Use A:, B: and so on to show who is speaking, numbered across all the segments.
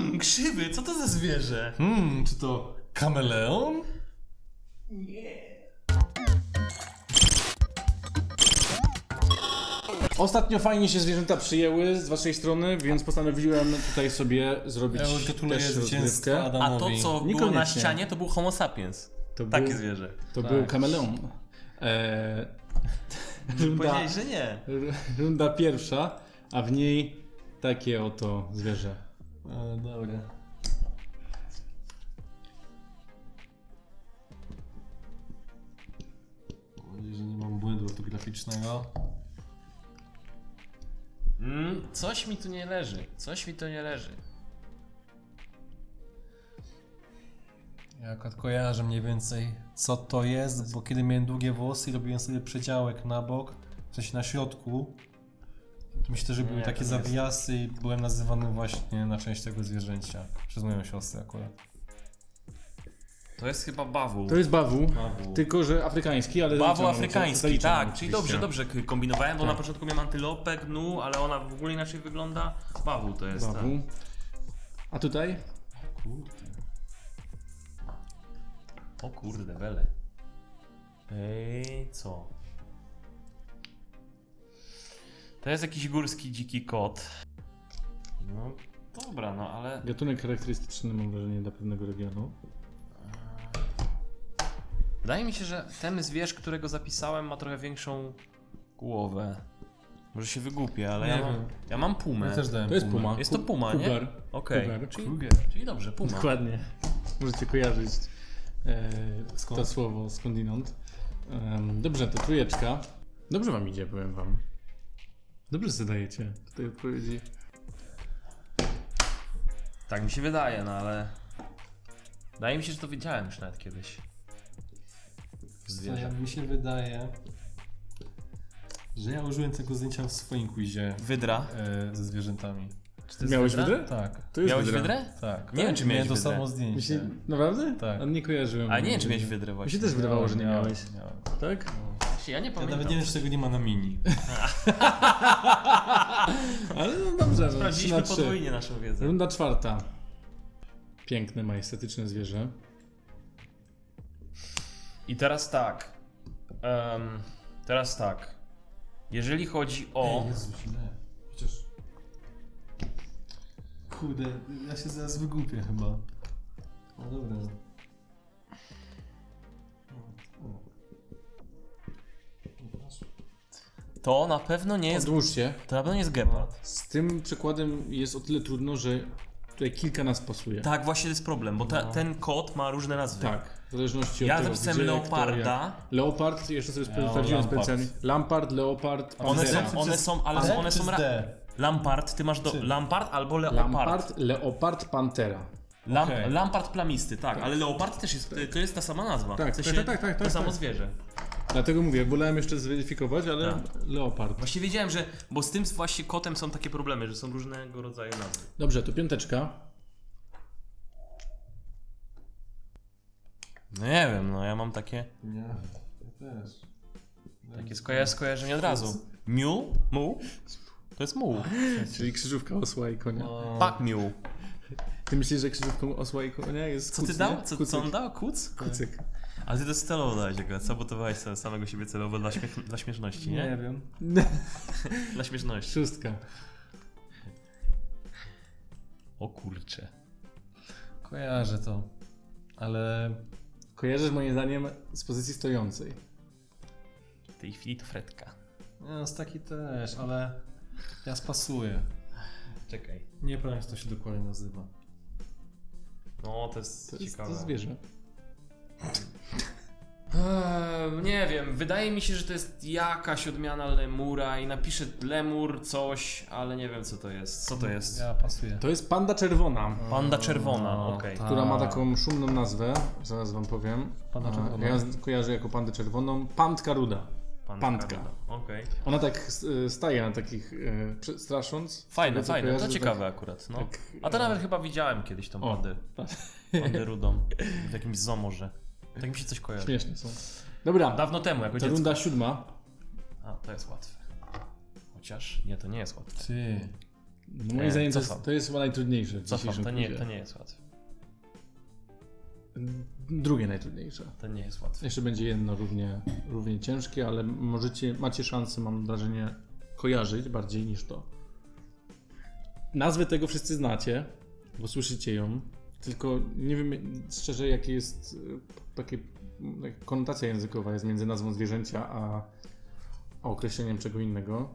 A: Mmm, krzywy, co to za zwierzę?
B: Hmm, czy to kameleon?
C: Ostatnio fajnie się zwierzęta przyjęły z waszej strony, więc postanowiłem tutaj sobie zrobić
B: Ja gratuluję
C: też
B: zwycięstwa
C: rozgrywkę.
A: A to,
B: Adamowi.
A: co było na
C: Niekoniecznie.
A: ścianie, to był homo sapiens.
C: To
A: Takie
C: był,
A: zwierzę.
C: to
B: Tak.
C: był kameleon. Eee, runda,
A: Powiedziałeś, że nie.
C: runda pierwsza, a w niej takie oto zwierzę.
B: E, dobra. Mam nadzieję, że nie mam błędu ortograficznego.
A: Mm, coś mi tu nie leży. Coś mi tu nie leży.
B: Ja akurat kojarzę mniej więcej co to jest, bo kiedy miałem długie włosy i robiłem sobie przedziałek na bok, w sensie na środku, myślę, że były
A: Nie,
B: takie
A: nie jest.
B: zawiasy i byłem nazywany właśnie na część tego zwierzęcia. Przez moją siostrę akurat.
A: To jest chyba bawu.
C: To jest bawu,
B: Bawu.
C: tylko że afrykański, ale
A: Bawu
C: zaliczam,
A: afrykański,
C: zaliczam
A: tak. Czyli
C: oczywiście.
A: dobrze, dobrze k- kombinowałem, bo
C: Tak.
A: na początku miałem antylopę, gnu, ale ona w ogóle inaczej wygląda. Bawu to jest. tak.
C: Bawu. A tutaj?
B: Kurde.
A: O kurde, bele. Ej, co? To jest jakiś górski dziki kot. No, dobra, no ale...
C: Gatunek charakterystyczny mam wrażenie dla pewnego regionu.
A: Wydaje mi się, że ten zwierz, którego zapisałem, ma trochę większą głowę. Może się wygłupię, ale
B: Nie
A: ja mam,
B: wiem.
A: ja mam pumę.
B: Ja też dałem
C: To jest
B: pumę.
C: puma.
A: Jest to puma, nie?
C: Cougar.
A: Okej,
C: Cougar.
A: czyli,
B: Kruger.
A: czyli dobrze, puma.
C: Dokładnie. Możecie kojarzyć e,
B: Skąd?
C: to słowo skądinąd. Em, dobrze, to trójeczka. Dobrze wam idzie, powiem wam. Dobrze zadajecie tutaj odpowiedzi.
A: Tak mi się wydaje, no ale... Wydaje mi się, że to wiedziałem już nawet kiedyś.
B: Co
A: Zwierzę.
B: ja, mi się wydaje, że ja użyłem tego zdjęcia w swoim quizie
A: Wydra.
B: e, ze zwierzętami.
A: Czy to jest
C: Miałeś
A: wydra?
C: wydrę?
B: Tak,
C: To jest
A: Miałeś
C: wydra.
A: wydrę?
B: tak.
A: Nie wiem, czy miałeś
B: Miałem to
A: wydrę.
B: samo zdjęcie.
C: Mi się, naprawdę?
B: Tak.
C: A nie kojarzyłem.
A: Ale nie wiem, czy miałeś wydrę
C: Mi
A: właśnie.
C: się też wydawało, że nie miałeś.
B: miałem.
C: Tak?
A: Ja nie
B: Ja
A: pamiętam.
B: nawet nie wiem, czy tego nie ma na mini.
C: Ale no dobrze. no,
A: Sprawdziliśmy
C: na trzy.
A: podwójnie naszą wiedzę.
C: Runda czwarta. Piękne, majestatyczne zwierzę.
A: I teraz tak. Em, teraz tak. Jeżeli chodzi o.
B: Ej, Jezu, źle. Chociaż... Kurde, ja się zaraz wygłupię chyba. No dobra.
A: To na pewno nie jest.
C: Odłóżcie.
A: To na pewno nie jest gepard.
C: Z tym przykładem jest o tyle trudno, że tutaj kilka nas pasuje.
A: Tak, właśnie to jest problem, bo ta, ten kot ma różne nazwy.
C: Tak, w zależności
A: Ja
C: od tego,
A: zapisałem
C: gdzie,
A: leoparda.
C: Kto, jak. Leopard, jeszcze sobie sprawdziłem
B: Lampard.
C: specjalnie. Lampard, leopard,
A: One
C: pantera.
A: są, one są, ale one są. Ra-? Lampard, ty masz do.
B: Czy?
A: Lampard albo leopard.
C: Lampard, leopard, pantera.
A: Lam. Lampard plamisty, tak, ale leopard też jest. To jest ta sama nazwa.
C: Tak,
A: w sensie,
C: tak, tak, tak,
A: To
C: tak,
A: samo
C: tak.
A: zwierzę.
C: Dlatego mówię, wolałem jeszcze zweryfikować, ale
A: Tak.
C: leopard.
A: Właśnie wiedziałem, że. Bo z tym właśnie kotem są takie problemy, że są różnego rodzaju nazwy.
C: Dobrze, to piąteczka.
A: No nie wiem, no ja mam takie.
B: Nie, ja też.
A: Takie skoja skojarzenie od razu. Mule? Muł? To jest muł.
C: Czyli krzyżówka osła i konia.
A: Pack mule.
C: Ty myślisz, że krzyżówką osła i konia jest
A: Co ty dał?
C: nie?
A: Co, co on dał? Kuc?
C: Kucyk.
A: Ale ty to celowo dałeś akurat. Sabotowałeś sobie samego siebie celowo dla, śmiech, dla śmieszności, nie?
B: nie wiem.
A: Dla śmieszności.
C: Szóstka.
A: O kurcze.
B: Kojarzę to. Ale
C: Kojarzysz moim zdaniem z pozycji stojącej.
A: W tej chwili to Fredka.
B: no, z taki też, ale ja spasuję.
A: Czekaj.
B: Nie pamiętam, jak to się dokładnie nazywa.
A: No, to jest
C: To jest
A: ciekawe.
C: to zwierzę.
A: Eee, nie wiem, wydaje mi się, że to jest jakaś odmiana lemura i napiszę lemur coś, ale nie wiem co to jest. Co to jest?
B: Ja pasuję.
C: To jest panda czerwona,
A: Panda czerwona,
B: O,
A: okej.
B: tak.
C: która ma taką szumną nazwę. Zaraz wam powiem.
B: Panda czerwona.
C: Ja ją kojarzę jako pandę czerwoną. Pandka ruda.
A: Panda
C: Pandka.
A: Karuda. Okej.
C: Ona tak y, staje na takich, y, prze- strasząc.
A: Fajne,
C: co
A: fajne, to
C: kojarzę,
A: ciekawe akurat, no.
C: tak,
A: A to
C: e,
A: nawet chyba widziałem kiedyś tą
C: O.
A: pandę. Pandę rudą. W jakimś zoo może. Tak mi się coś kojarzy.
C: Śmieszne są. Dobra,
A: Dawno temu, jako
C: to
A: dziecko.
C: runda siódma.
A: A, to jest łatwe. Chociaż, nie, to nie jest łatwe.
B: Ty.
C: No moim
A: Nie,
C: zdaniem to jest, to jest chyba najtrudniejsze dzisiejszym
A: to nie, to nie jest łatwe.
C: Drugie najtrudniejsze.
A: To nie jest łatwe.
C: Jeszcze będzie jedno równie, równie ciężkie, ale możecie, macie szansę, mam wrażenie, kojarzyć bardziej niż to. Nazwę tego wszyscy znacie, bo słyszycie ją, tylko nie wiem szczerze, jakie jest e, takie konotacja językowa jest między nazwą zwierzęcia a, a określeniem czego innego.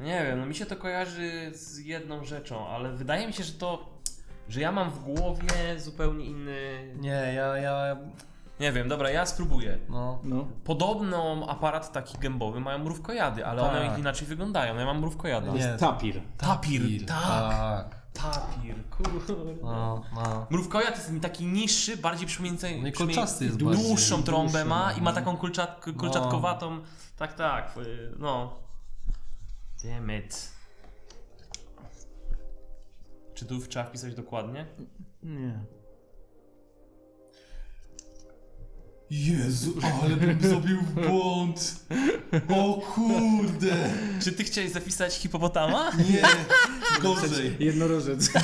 A: Nie wiem, no mi się to kojarzy z jedną rzeczą, ale wydaje mi się, że to, że ja mam w głowie zupełnie inny...
B: Nie, ja, ja,
A: Nie wiem, dobra, ja spróbuję.
B: no.
C: No,
A: Podobno aparat taki gębowy mają mrówkojady, ale one
B: Tak.
A: inaczej wyglądają. Ja mam mrówkojada.
B: Nie.
C: tapir.
A: Tapir, tak.
B: Tak.
A: Tapir, kurde.
B: No, no.
A: Mrówkojad jest taki niższy, bardziej przypominający...
B: No i kolczasty jest
A: Dłuższą
B: bardziej.
A: trąbę
B: Dłuższy,
A: ma i ma
B: no.
A: taką kolczat, kolczatkowatą... Tak, tak, y, no. Damn it. Czy tu trzeba wpisać dokładnie?
C: Nie.
B: Jezu, ale bym zrobił błąd. O kurde.
A: Czy ty chciałeś zapisać hipopotama?
B: Nie, gorzej.
C: Jednorożec.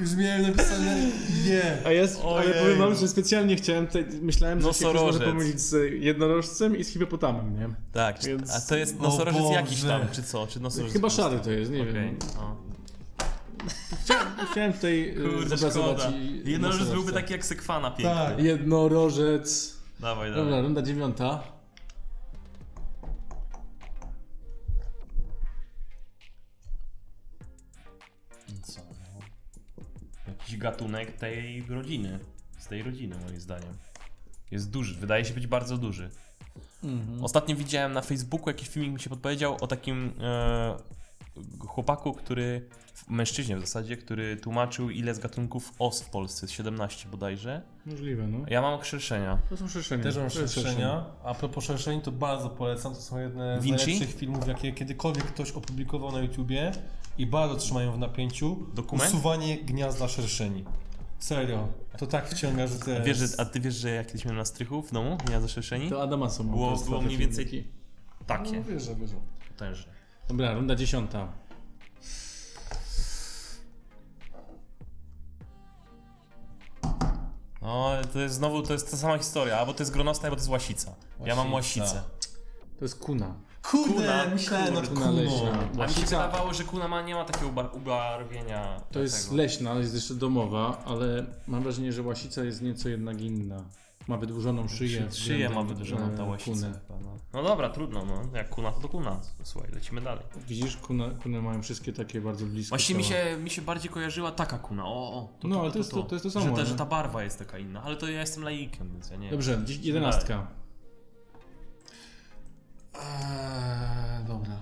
B: Już miałem napisane nie.
C: A ja, ale
A: Ojej.
C: powiem wam, że specjalnie chciałem, tutaj, myślałem, że się ktoś może
A: Nosorożec.
C: pomylić z jednorożcem i z hipopotamem, nie?
A: Tak, czy,
C: Więc-
A: a to jest
B: O
A: nosorożec
B: Boże.
A: jakiś tam, czy co? Czy nosorożec
C: Chyba
A: po prostu?
C: szary to jest, nie
A: Okej,
C: wiem.
A: no.
C: Chciałem, chciałem tutaj e,
A: Kurde,
C: zobrazować
A: Jednorożec byłby taki jak sekwana piękny.
B: Tak.
C: Jednorożec.
A: Dawaj,
C: Dobra,
A: dawaj.
C: runda dziewiąta.
A: Co? no? Jakiś gatunek tej rodziny. Z tej rodziny, moim zdaniem. Jest duży, wydaje się być bardzo duży.
C: Mhm.
A: Ostatnio widziałem na Facebooku jakiś filmik mi się podpowiedział o takim e, chłopaku, który, mężczyźnie w zasadzie, który tłumaczył ile z gatunków os w Polsce, 17 bodajże.
C: Możliwe, no.
A: Ja mam szerszenia.
C: To są szerszenia.
B: Też mam szerszenia. A propos szerszeni, to bardzo polecam. To są jedne z
A: Vinci?
B: najlepszych filmów, jakie kiedykolwiek ktoś opublikował na YouTubie. I bardzo trzymają w napięciu.
A: Dokument?
B: Usuwanie gniazda szerszeni. Serio. To tak wciąga, że to
A: A, wiesz, że, a ty wiesz, że ja kiedyś miałem na strychu w domu, za szerszeni?
C: To Adama są
A: Było- było
C: te
A: mniej więcej-
C: filmiki.
A: Takie.
B: No, wierzę, wierzę.
A: Potężne.
C: Dobra, runda dziesiąta.
A: No, to jest znowu, to jest ta sama historia, albo to jest gronostaj, albo to jest łasica. Ja mam
B: Łasica.
A: łasicę.
C: To jest kuna.
B: Kurde,
A: Kuna.
B: myślałem nad
C: Kuna leśna.
A: A mi się
C: Łasica
A: wydawało, że kuna ma, nie ma takiego ubar- ubarwienia.
C: to jest
A: tego.
C: leśna, jest jeszcze domowa, ale mam wrażenie, że łasica jest nieco jednak inna. Ma wydłużoną szyję.
A: Szyję ma wydłużoną ta
C: e,
A: chyba, No. dobra, trudno, no. Jak kuna, to to kuna. Słuchaj, lecimy dalej.
C: Widzisz, kuna, kuny mają wszystkie takie bardzo blisko
A: Właśnie mi się, mi się bardziej kojarzyła taka kuna. O, o. To,
C: No,
A: to,
C: ale to jest to- to jest to samo,
A: Że, ta, że ta barwa jest taka inna, ale to ja jestem laikiem, więc ja nie
C: Dobrze, jedenastka.
B: Eee, dobra.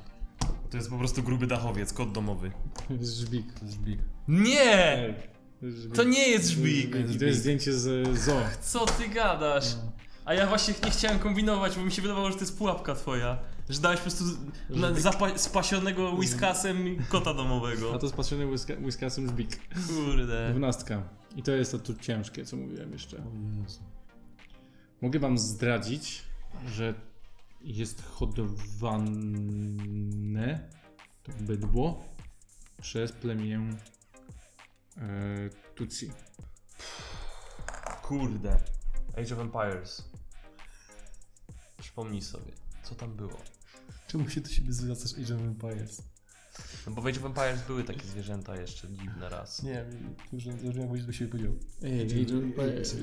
A: To jest po prostu gruby dachowiec, kot domowy.
C: To jest żbik.
B: To jest big.
A: Nie!
C: To
A: nie jest żbik!
C: I to jest zdjęcie z zoo.
A: Co ty gadasz? A ja właśnie nie chciałem kombinować, bo mi się wydawało, że to jest pułapka twoja. Że dałeś po prostu na, zapa- spasionego whiskasem i kota domowego.
C: A to spatrzony łyska- łyskasem żbik.
A: Kurde.
C: Dwunastka. I to jest to tu ciężkie, co mówiłem jeszcze.
B: O Jezu.
C: Mogę wam zdradzić, że jest hodowane to bydło przez plemię e, Tutsi.
A: Kurde. Age of Empires. Przypomnij sobie, co tam było.
B: Czemu się do siebie zwracasz Age of Empires?
A: No bo w Age of Empires były takie zwierzęta jeszcze dziwne raz.
B: Nie, już już jakbyś do siebie powiedział.
C: Ej, Age of Empires.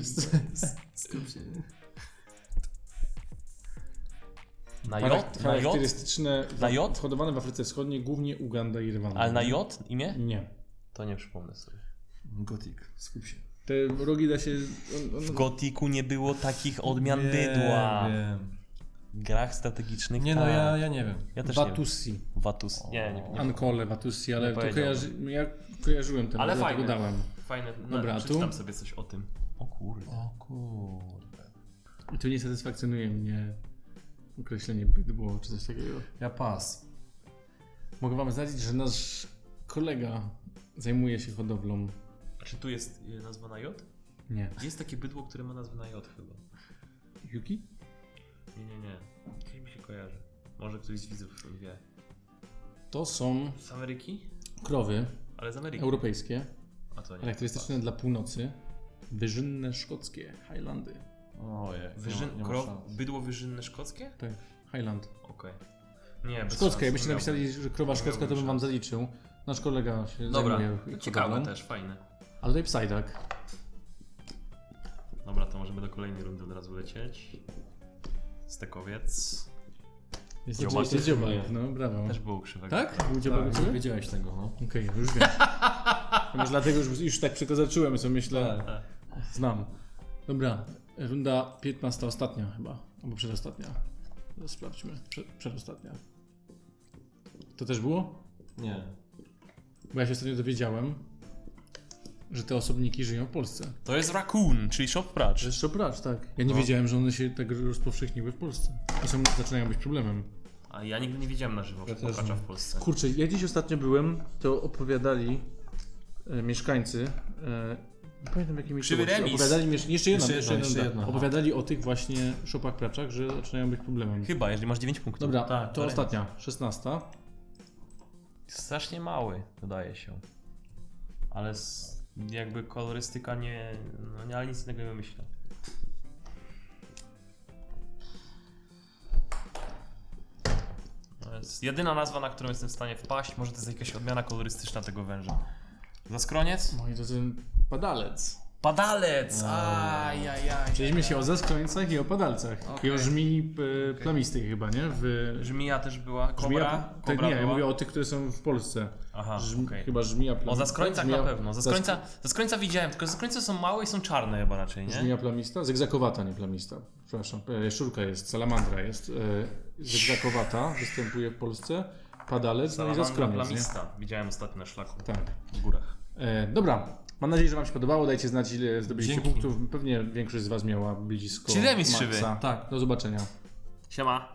B: Skup się.
A: Na J? Na J?
C: Charakterystyczne,
A: Na J?
C: hodowane w Afryce Wschodniej, głównie Uganda i Rwanda.
A: Ale na J imię?
C: Nie.
A: To nie przypomnę sobie.
B: Gothic, skup się.
C: Te rogi da się... On, on,
A: W Gotiku nie było takich odmian
B: Wiem,
A: bydła.
B: Wiem.
A: W grach strategicznych
B: Nie no, ja, ja nie wiem.
A: ja też nie wiem.
C: Watussi.
A: Watus. Nie, nie, nie.
C: Ankole, Watussi, ale
A: Nie
C: to kojarzy, ja kojarzyłem ten,
A: Ale fajne.
C: dałem.
A: Fajne. No,
C: Dobra, tu?
A: sobie coś o tym. O kurde.
B: O kurde.
C: I tu nie satysfakcjonuje mnie określenie bydło czy coś takiego.
B: Ja pas.
C: Mogę wam zdradzić, że nasz kolega zajmuje się hodowlą.
A: Czy tu jest y, nazwa na J?
C: Nie.
A: Jest takie bydło, które ma nazwę na J chyba.
C: Yuki?
A: Nie, nie, nie. Coś mi się kojarzy. Może ktoś z widzów wie.
C: To są
A: Z Ameryki?
C: krowy
A: Ale z Ameryki.
C: europejskie,
A: A to nie.
C: charakterystyczne dla północy, wyżynne szkockie, Highlandy.
B: Ojej.
A: Wyżyn...
B: nie ma
A: Krow...
B: szans.
A: Bydło wyżynne szkockie?
C: Tak, Highland.
A: Okej. Nie, bez
C: Szkocka, jakbyście
A: nie
C: napisali, że krowa
A: Nie
C: szkocka, to bym wam zaliczył. Nasz kolega się
A: Dobra,
C: zajmuje
A: ciekawe
C: hodowlą.
A: też, fajne.
C: Ale tutaj psajdak.
A: Dobra, to możemy do kolejnej rundy od razu lecieć. Stekowiec.
C: Jest
A: Dziobak.
C: oczywiście dziobak, no brawo.
A: Też było krzywego.
C: Tak? Był dziobak
B: Tak, nie wiedziałeś tego, no.
C: Okej, już wiem. Może dlatego już, już tak przekozaczyłem, co myślę.
B: Tak.
C: Znam. Dobra, runda 15 ostatnia chyba, albo przedostatnia. Zaraz sprawdźmy. Prze przedostatnia. To też było?
B: Nie.
C: Bo ja się ostatnio dowiedziałem, że te osobniki żyją w Polsce.
A: To jest raccoon, czyli shop pracz.
C: To jest szopracz, tak. Ja nie
A: No.
C: wiedziałem, że one się tak rozpowszechniły w Polsce. I są, zaczynają być problemem.
A: A ja nigdy nie widziałem na żywo
B: Ja też nie.
A: w Polsce.
C: Kurczę, ja dziś ostatnio byłem, to opowiadali e, mieszkańcy. E, nie pamiętam jakimi
A: Krzywy remis.
C: Opowiadali miesz- jeszcze jedna,
B: Jeszcze
C: jeszcze
B: jedna,
C: jedna. Opowiadali o tych właśnie szopach praczach, że zaczynają być problemem.
A: Chyba, jeżeli masz 9 punktów.
C: Dobra,
B: Tak,
C: to ostatnia, 16.
A: Strasznie mały, wydaje się. Ale jakby kolorystyka nie... No nie, ale nic innego nie. To jest jedyna nazwa, na którą jestem w stanie wpaść. Może to jest jakaś odmiana kolorystyczna tego węża. Zaskroniec?
C: Moi drodzy, padalec.
A: Padalec! Ajajaj.
C: Przejdźmy się o zeskrońcach i o padalcach.
A: Okej.
C: I o żmii e, plamistej chyba, nie? W...
A: Żmija też była, kobra,
C: Żmija, tak
A: kobra
C: nie, ja
A: była.
C: mówię o tych, które są w Polsce.
A: Aha,
C: Żm,
A: okej.
C: Chyba żmija plamista.
A: O zaskrońcach
C: Żmija-
A: na pewno. Zaskrońca, zaskrońca widziałem, tylko zaskrońce są małe i są czarne chyba raczej, nie?
C: Żmija plamista? Zegzakowata, nie plamista. Przepraszam. E, Szczurka jest, salamandra jest. E, zegzakowata występuje w Polsce. Padalec, no i
A: Salamandra plamista. Widziałem ostatnio na szlaku
C: Tak.
A: w górach.
C: E, dobra. Mam nadzieję, że Wam się podobało. Dajcie znać, ile zdobyliście
B: Dzięki.
C: punktów. Pewnie większość z Was miała blisko
A: Czyli remis
C: maksa.
A: krzywy.
B: Tak.
C: Do zobaczenia.
A: Siema.